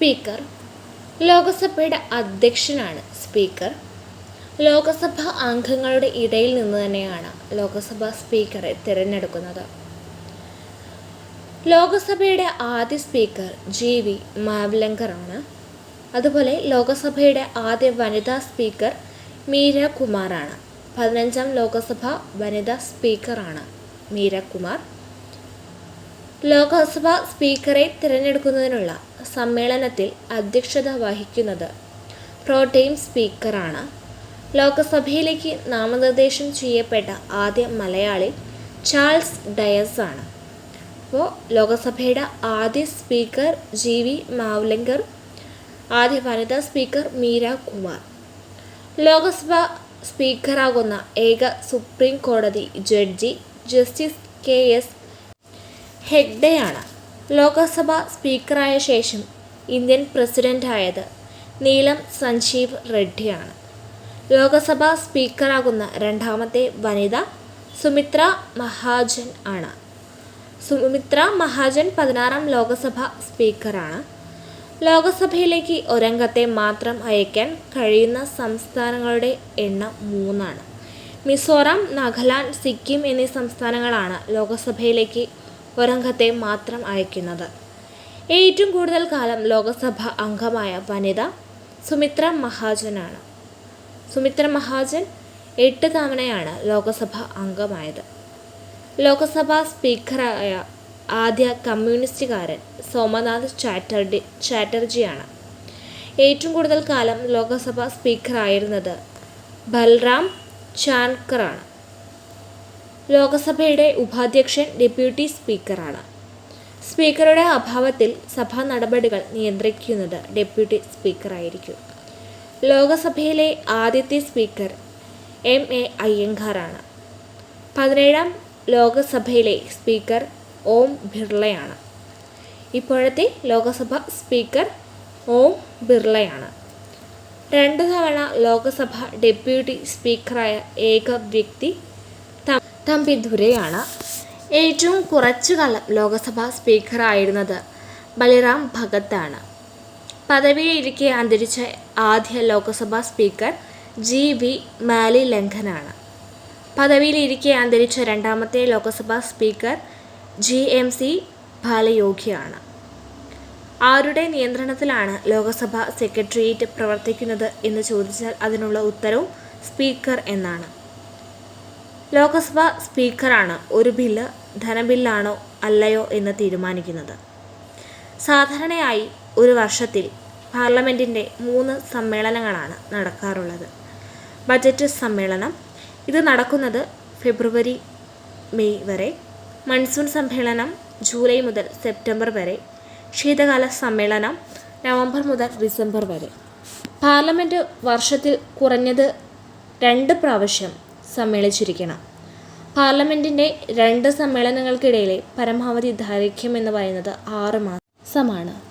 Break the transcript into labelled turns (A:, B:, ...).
A: Speaker ലോകസഭയുടെ അധ്യക്ഷനാണ് speaker Lok Sabha അംഗങ്ങളുടെ ഇടയിൽ നിന്ന് തന്നെയാണ് ലോകസഭ സ്പീക്കറെ തിരഞ്ഞെടുക്കുന്നത്. ലോകസഭയുടെ ആദ്യ സ്പീക്കർ ജി വി മാവ്ലങ്കറാണ്. അതുപോലെ ലോകസഭയുടെ ആദ്യ വനിതാ സ്പീക്കർ മീര കുമാറാണ് പതിനഞ്ചാം ലോകസഭ വനിതാ സ്പീക്കറാണ് മീര കുമാർ ലോകസഭ സ്പീക്കറെ തിരഞ്ഞെടുക്കുന്നതിനുള്ള സമ്മേളനത്തിൽ അധ്യക്ഷത വഹിക്കുന്നത് പ്രോട്ടീം സ്പീക്കറാണ്. ലോക്സഭയിലേക്ക് നാമനിർദ്ദേശം ചെയ്യപ്പെട്ട ആദ്യ മലയാളി ചാൾസ് ഡയസ് ആണ് അപ്പോൾ ലോകസഭയുടെ ആദ്യ സ്പീക്കർ ജി വി മാവ്ലങ്കർ ആദ്യ വനിതാ സ്പീക്കർ മീര കുമാർ. ലോകസഭ സ്പീക്കറാകുന്ന ഏക സുപ്രീം കോടതി ജഡ്ജി ജസ്റ്റിസ് കെ എസ് ഹെഗ്ഡെയാണ് ലോകസഭ സ്പീക്കറായ ശേഷം ഇന്ത്യൻ പ്രസിഡന്റായത് നീലം സഞ്ജീവ് റെഡ്ഡിയാണ്. ലോകസഭ സ്പീക്കറാകുന്ന രണ്ടാമത്തെ വനിത സുമിത്ര മഹാജൻ ആണ്. സുമിത്ര മഹാജൻ പതിനാറാം ലോകസഭ സ്പീക്കറാണ്. ലോകസഭയിലേക്ക് ഒരംഗത്തെ മാത്രം അയക്കാൻ കഴിയുന്ന സംസ്ഥാനങ്ങളുടെ എണ്ണം മൂന്നാണ്. മിസോറാം നാഗാലാൻഡ് സിക്കിം എന്നീ സംസ്ഥാനങ്ങളാണ് ലോകസഭയിലേക്ക് ഒരംഗത്തെ മാത്രം അയക്കുന്നത്. ഏറ്റവും കൂടുതൽ കാലം ലോകസഭ അംഗമായ വനിത സുമിത്ര മഹാജനാണ്. സുമിത്ര മഹാജൻ എട്ട് തവണയാണ് ലോകസഭ അംഗമായത്. ലോകസഭാ സ്പീക്കറായ ആദ്യ കമ്മ്യൂണിസ്റ്റുകാരൻ സോമനാഥ് ചാറ്റർഡി ചാറ്റർജിയാണ്. ഏറ്റവും കൂടുതൽ കാലം ലോകസഭാ സ്പീക്കറായിരുന്നത് ബൽറാം ചാൻകറാണ് ലോകസഭയുടെ ഉപാധ്യക്ഷൻ ഡെപ്യൂട്ടി സ്പീക്കറാണ്. സ്പീക്കറുടെ അഭാവത്തിൽ സഭാ നടപടികൾ നിയന്ത്രിക്കുന്നത് ഡെപ്യൂട്ടി സ്പീക്കറായിരിക്കും. ലോകസഭയിലെ ആദ്യത്തെ സ്പീക്കർ എം. എ. അയ്യങ്കാറാണ്. പതിനേഴാം ലോകസഭയിലെ സ്പീക്കർ ഓം ബിർളയാണ്. ഇപ്പോഴത്തെ ലോകസഭ സ്പീക്കർ ഓം ബിർളയാണ്. രണ്ടു തവണ ലോകസഭ ഡെപ്യൂട്ടി സ്പീക്കറായ ഏക വ്യക്തി തമ്പി ദുരൈയാണ് ഏറ്റവും കുറച്ചു കാലം ലോകസഭാ സ്പീക്കറായിരുന്നത് ബലിറാം ഭഗത്താണ്. പദവിയിലിരിക്കെ അന്തരിച്ച ആദ്യ ലോകസഭാ സ്പീക്കർ ജി വി മാലി ലംഘനാണ് പദവിയിലിരിക്കെ അന്തരിച്ച രണ്ടാമത്തെ Lok Sabha speaker G M C ബാലയോഗിയാണ്. ആരുടെ നിയന്ത്രണത്തിലാണ് ലോകസഭ സെക്രട്ടേറിയറ്റ് പ്രവർത്തിക്കുന്നത് എന്ന് ചോദിച്ചാൽ അതിനുള്ള ഉത്തരവും സ്പീക്കർ എന്നാണ്. ലോകസഭ സ്പീക്കറാണ് ഒരു ബില്ല് ധനബില്ലാണോ അല്ലയോ എന്ന് തീരുമാനിക്കുന്നത്. സാധാരണയായി ഒരു വർഷത്തിൽ പാർലമെന്റിന്റെ മൂന്ന് സമ്മേളനങ്ങളാണ് നടക്കാറുള്ളത്. ബജറ്റ് സമ്മേളനം. ഇത് നടക്കുന്നത് ഫെബ്രുവരി മെയ് വരെ മൺസൂൺ സമ്മേളനം ജൂലൈ മുതൽ സെപ്റ്റംബർ വരെ ശീതകാല സമ്മേളനം നവംബർ മുതൽ ഡിസംബർ വരെ. പാർലമെന്റ് വർഷത്തിൽ കുറഞ്ഞത് രണ്ട് പ്രാവശ്യം സമ്മേളിച്ചിരിക്കണം. പാർലമെന്റിന്റെ രണ്ട് സമ്മേളനങ്ങൾക്കിടയിലെ പരമാവധി ദൈർഘ്യം എന്ന് പറയുന്നത് ആറ് മാസമാണ്.